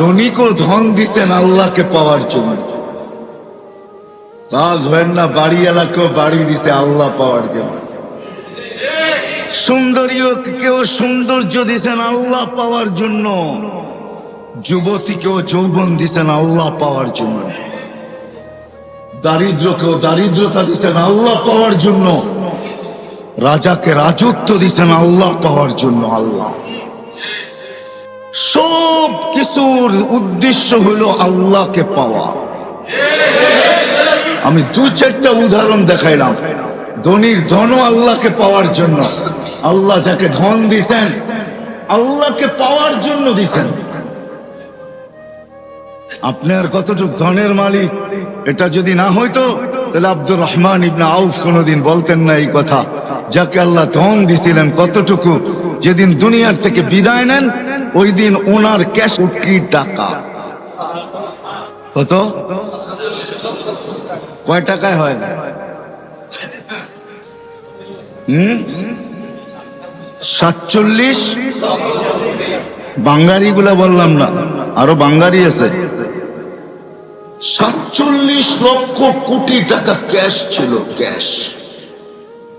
ধনিকও ধন দিছেন আল্লাহকে পাওয়ার জন্য। রাগ হয় না বাড়ি এলাকেও বাড়ি দিছে আল্লাহ পাওয়ার জন্য। সুন্দরীও কেউ সৌন্দর্য দিছেন আল্লাহ পাওয়ার জন্য। যুবতীকেও যৌবন দিছেন আল্লাহ পাওয়ার জন্য। দারিদ্রকেও দারিদ্রতা দিছেন আল্লাহ পাওয়ার জন্য। রাজাকে রাজত্ব দিছেন আল্লাহ পাওয়ার জন্য আল্লাহ। সব কিছুর উদ্দেশ্য হলো আল্লাহকে পাওয়া। আমি দু চারটা উদাহরণ দেখাইলাম। ধনির ধনও আল্লাহকে পাওয়ার জন্য। আল্লাহ যাকে ধন দিছেন, আল্লাহকে পাওয়ার জন্য দিছেন। আপনার কতটুক ধনের মালিক, এটা যদি না হইতো, তাহলে আব্দুর রহমান ইবনা আউফ কোনোদিন বলতেন না এই কথা। যাকে আল্লাহ ধন দিছিলেন কতটুকু, যেদিন দুনিয়ার থেকে বিদায় নেন ওই দিন ওনার ক্যাশ কোটি টাকা। কত? কয় টাকায় হয়? হুম? সাতচল্লিশ? বাঙ্গারি গুলা বললাম না, আরও বাঙ্গারি আছে। সাতচল্লিশ লক্ষ কোটি টাকা ক্যাশ ছিল, ক্যাশ।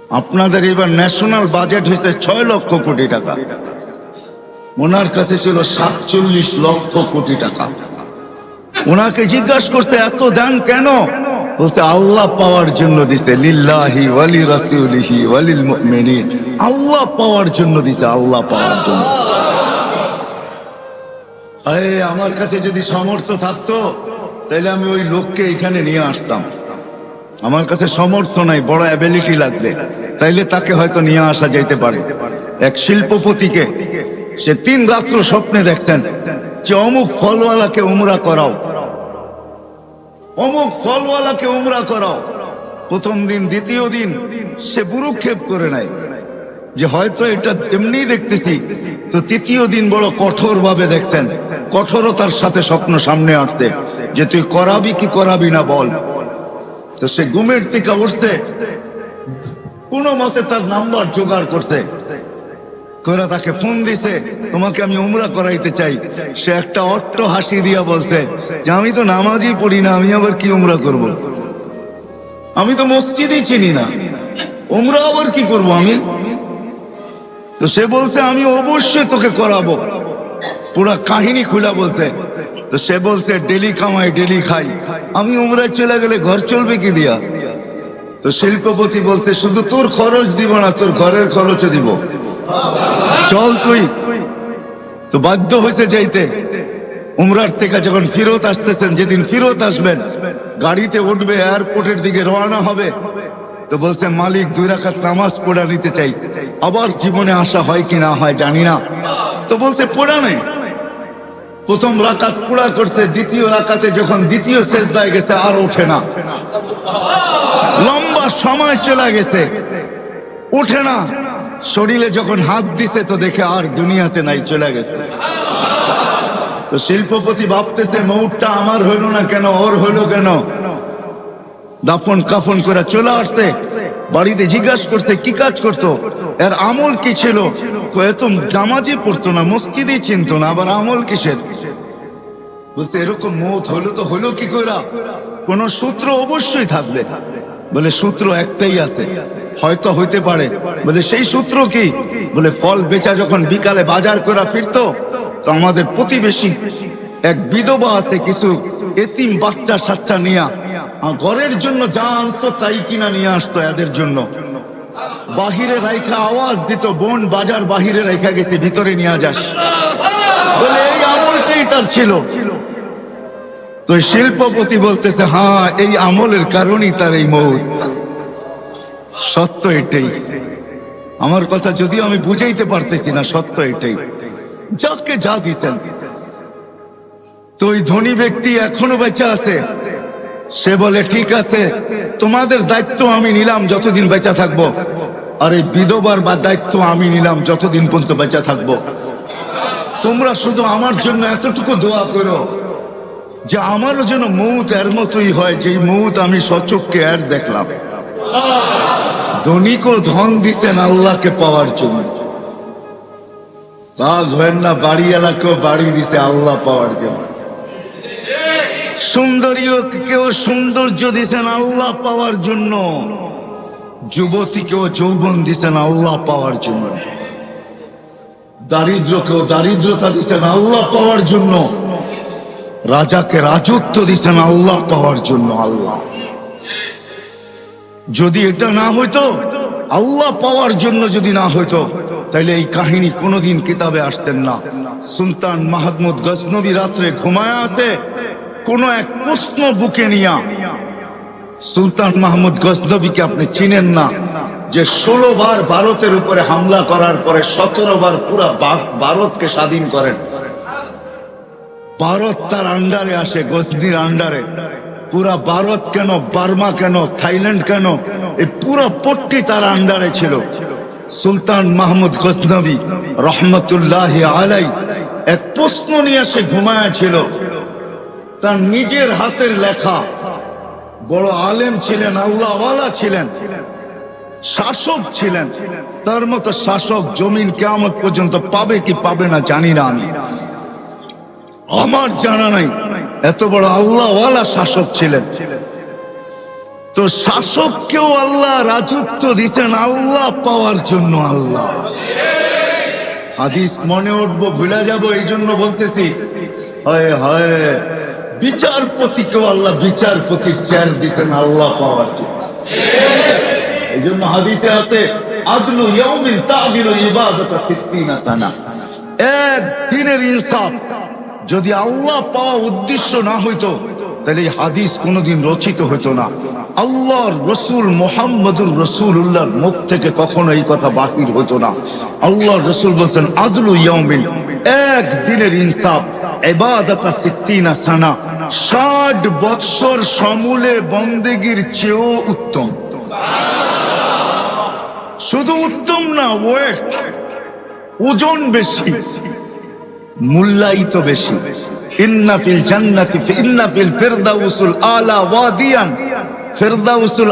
আপনাদের এবার ন্যাশনাল বাজেট হয়েছে ছয় লক্ষ কোটি টাকা। ওনার কাছে ছিল সাতচল্লিশ লক্ষ কোটি টাকা। ওনাকে জিজ্ঞাসা করছে, এত দান কেন? বলছে, আল্লাহ পাওয়ার জন্য দিছে, লিল্লাহি ওয়ালি রাসূলিহি ওয়ালিল মুমিনিন। আল্লাহ পাওয়ার জন্য দিছে, আল্লাহ পাওয়ার জন্য। আরে, আমার কাছে যদি সামর্থ্য থাকতো, তাহলে আমি ওই লোককে এখানে নিয়ে আসতাম। আমার কাছে সামর্থ্য নাই, বড় অ্যাবিলিটি লাগবে। তাইলে তাকে হয়তো নিয়ে আসা যাইতে পারে। এক শিল্পপতিকে সে তিন রাত্র স্বপ্নে দেখছেন যে অমুক ফলওয়ালাকে উমরা করাও। অমুক ফলওয়ালাকে উমরা করাও। প্রথম দিন, দ্বিতীয় দিন সে বুরুক্ষেপ করে নাই যে হয়তো এটা এমনি দেখতেছি, তো তৃতীয় দিন বড় কঠোর ভাবে দেখছেন। কঠোরতার সাথে স্বপ্ন সামনে আসছে যে তুই করাবি কি করাবি না বল। তো সে ঘুমের থেকে উঠছে, কোনো মতে তার নাম্বার জোগাড় করছে। কইরা তাকে ফোন দিছে, তোমাকে আমি উমরা করাইতে চাই। সে একটা অট্ট হাসি দিয়া বলছে, যে আমি তো নামাজই পড়ি না, আমি আবার কি উমরা করব। আমি তো মসজিদই চিনি না। উমরা আবার কি করব আমি? তো সে বলছে, আমি অবশ্যই তোকে করাবো। পুরা কাহিনী খুলা বলছে। তো সে বলছে, ডেলি কামাই ডেলি খাই। আমি উমরায় চলে গেলে ঘর চলবে কি দিয়া? তো শিল্পপতি বলছে, শুধু তোর খরচ দিব না, তোর ঘরের খরচও দিব। চল তুই। তো বাধ্য হয়েছে যাইতে। উমরার থেকে যখন ফিরত আসতেছেন, যেদিন ফিরত আসবেন, গাড়িতে উঠবে এয়ারপোর্টের দিকে রওনা হবে। তো বলছে, মালিক, দুই রাখার নামাজ পড়া নিতে চাই। আবার জীবনে আসা হয় কি না হয় জানি না। তো বলছে, পড়া নেই। প্রথম রাকাত পুরা করছে, দ্বিতীয় রাকাতে যখন দ্বিতীয় শেষ দায় গেছে, আর ওঠে না। লম্বা সময় চলে গেছে। ওঠে না। শরীরে যখন হাত দিছে তো দেখে আর দুনিয়াতে নাই, চলে গেছে। তো শিল্পপতি ভাবতেছে মৌটটা আমার হইল না কেন, ওর হইল কেন? দাফন কাফন করে চলে আসছে। বাড়িতে জিজ্ঞাসা করছে, কি কাজ করতো? এর আমল কি ছিল? কয়ে তো জামাজি পড়তো না, মসজিদই চিনতো না, আবার আমল কিসের? বলছে, এরকম মত হলো তো হলো কি কইরা? কোন সূত্র অবশ্যই থাকবে। বলে, সূত্র একটাই আছে হয়তো হইতে পারে। বলে, সেই সূত্র কি? বলে, ফল বেচা যখন বিকালে বাজার করা ফিরতো, তো আমাদের প্রতিবেশী এক বিধবা আছে কিছু এতিম বাচ্চা সাচ্চা নিয়া ঘরের জন্য যা আনতো তাই কিনা নিয়ে আসতো এদের জন্য। বাহিরে রাইখা আওয়াজ দিত, বোন, বাজার বাহিরে রাইখা গেছে, ভিতরে নিয়ে যাস। বলে, এই আমলটাই তার ছিল। তো শিল্পপতি বলতেছে হ্যাঁ এই আমলের কারণেই তার এই মৌত। সত্য এটাই। আমার কথা যদিও আমি বুঝাইতে পারতেছি না, সত্য এটাই। যাকে যা দিছেন। তো ওই ধনী ব্যক্তি এখনও বেঁচে আছে। সে বলে, ঠিক আছে, তোমাদের দায়িত্ব আমি নিলাম যতদিন বেঁচে থাকব। আর এই বিধবার বা দায়িত্ব আমি নিলাম যতদিন পর্যন্ত বেঁচে থাকব। তোমরা শুধু আমার জন্য এতটুকু দোয়া করো, যে আমারও যেন মৌত এর মতোই হয় যে মৌত আমি সচককে এর দেখলাম। ধনিকও ধন দিছেন আল্লাহকে পাওয়ার জন্য। রাগ হয় না বাড়ি এলাকেও বাড়ি দিছে আল্লাহ পাওয়ার জন্য। সুন্দরীও কেউ সৌন্দর্য দিছেন আল্লাহ পাওয়ার জন্য। যুবতীকেও যৌবন দিছেন আল্লাহ পাওয়ার জন্য। দারিদ্রকেও দারিদ্রতা দিছেন আল্লাহ পাওয়ার জন্য। রাজাকে রাজত্ব দিছেন আল্লাহ পাওয়ার জন্য আল্লাহ। যদি এটা না হইতো, আল্লাহ পাওয়ার জন্য যদি না হইতো, তাইলে এই কাহিনী কোনোদিন কিতাবে আসতেন না। সুলতান মাহমুদ গজনবী রাত্রে ঘুমায় আছে, কোন এক প্রশ্ন বুকে নিয়া। সুলতান মাহমুদ গজনবীকে আপনি চিনেন না যে ষোলো বার ভারতের উপরে হামলা করার পরে সতেরো বার পুরা ভারতকে স্বাধীন করেন। ভারত তার আন্ডারে আসে, গজনির আন্ডারে পুরা ভারত কেন, বার্মা কেন, থাইল্যান্ড কেন, এই পুরো পট্টি তার আন্ডারে ছিল। সুলতান মাহমুদ গজনবী রহমতুল্লাহ আলাই এক প্রশ্ন নিয়ে সে ঘুমায়া ছিল। তার নিজের হাতের লেখা, বড় আলেম ছিলেন, আল্লাহওয়ালা ছিলেন, শাসক ছিলেন। তার মতো শাসক জমিন কেমন পর্যন্ত পাবে কি পাবে না জানি না আমি। আমার জানা নাই। এত বড় আল্লাহওয়ালা শাসক ছিলেন। তো শাসককেও আল্লাহ রাজত্ব দিছেন আল্লাহ পাওয়ার জন্য আল্লাহ। হাদিস মনে উঠবো, ভুলে যাব এই জন্য বলতেছি, হয় হয়, বিচারপতিকেও আল্লাহ বিচারপতির চেয়ার দিছেন আল্লাহ পাওয়ার জন্য। এই জন্য হাদিসে আছে, আদলু ইয়াউমিন তাদিলু ইবাদাতা সিত্তিনা সানা। এক দিনের ইনসাফ। যদি আল্লাহ পাওয়া উদ্দেশ্য না হইতো, তাহলে এই হাদিস কোনোদিন রচিত হইতো না। আল্লাহর রসুল মোহাম্মদুর রসুল উল্লাহর মুখ থেকে কখনো এই কথা বাহির হতো না। আল্লাহর রসুল বলছেন, আদলু ইয়াউমিন, এক দিনের ইনসাফ এবাদাতা সিত্তিনা সানা, ষাট বৎসর সমূলে বন্দেগীর চেয়েও উত্তম। শুধু উত্তম না, ওয়েট, ওজন বেশি। মূল্যায়িত বেশি। ইন্না ফিল জান্নাতি ফি- ইন্না ফিরদাউসুল আলা ওয়াদিয়ান।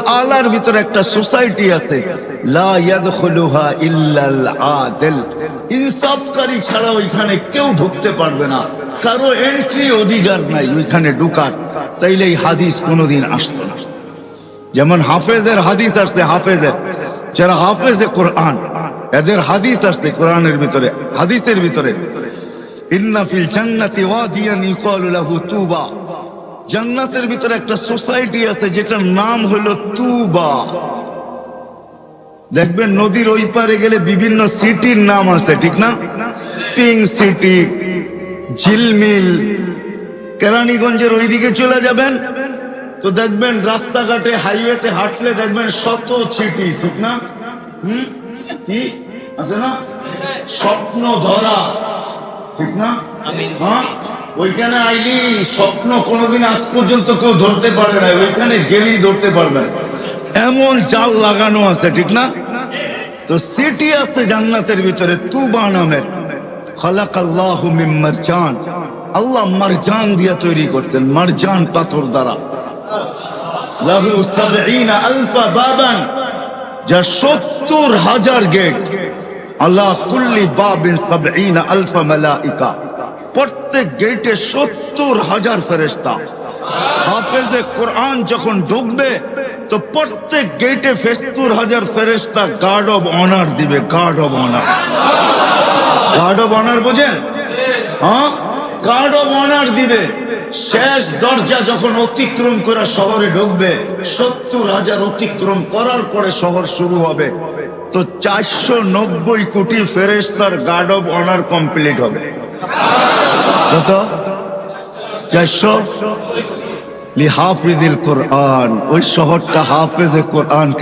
আলার ভিতরে একটা সোসাইটি আছে। লা ইয়াদখুলুহা ইল্লাল আদিল। ইনসাফকারী ছাড়া ওইখানে কেউ ঢুকতে পারবে না। কারও এন্ট্রি অধিকার নাই, ওইখানে ঢুকার। তাইলে এই হাদিস কোনোদিন আসতো না। যেমন হাফেজের হাদিস আসছে, হাফেজের। যারা হাফেজে কোরআন, এদের হাদিস আসছে কোরআনের ভিতরে, হাদিসের ভিতরে। ইন্না ফিল জান্নাতি ওয়াদিয়ান ইউকালু লাহু তুবা। জান্নাতের ভিতরে একটা সোসাইটি আছে যেটার নাম হলো তুবা। দেখবেন নদীর ওই পারে গেলে বিভিন্ন সিটির নাম আছে, ঠিক না? পিঙ্ক সিটি, ঝিলমিল। কেরানীগঞ্জের ওইদিকে চলে যাবেন। তো দেখবেন রাস্তাঘাটে হাইওয়েতে হাঁটলে দেখবেন শত ছিটি ঠিক না? হুম? কি? আছে না? স্বপ্ন ধরা ঠিক না? হ্যাঁ? ওইখানে আইলি স্বপ্ন কোনোদিন আজ পর্যন্ত কেউ ধরতে পারে না ওইখানে গেলেই ধরতে পারবেন এমন চাল লাগানো আছে ঠিক না? তো সিটি আছে জান্নাতের ভিতরে তুবা নামের। খালাক আল্লাহ মারজান। আল্লাহ মারজান দিয়া তৈরি করছেন মারজান পাথর দ্বারা। লাহু সাবঈনা আলফা বাবান যা সত্তর হাজার গেট আল্লাহ কুল্লি বাবিন সাবঈনা আলফা মালাইকা। প্রত্যেক গেটে সত্তর হাজার ফেরেশতা। হাফেজে কোরআন যখন ঢুকবে, তো প্রত্যেক গেটে সত্তর হাজার ফেরেশতা গার্ড অব অনার দিবে guard of honour guard of honour বোঝেন? হ্যাঁ? গার্ড অব অনার দিবে। শেষ দরজা যখন অতিক্রম করে শহরে ঢুকবে, সত্তর হাজার অতিক্রম করার পরে শহর শুরু হবে। তো চারশো নব্বই কোটি ফেরেস্তার গার্ড অব অনার কমপ্লিট হবে। কত? চারশো? হাফিজ হাফিদিল কোরআন। ওই শহরটা হাফেজে কোরআনকে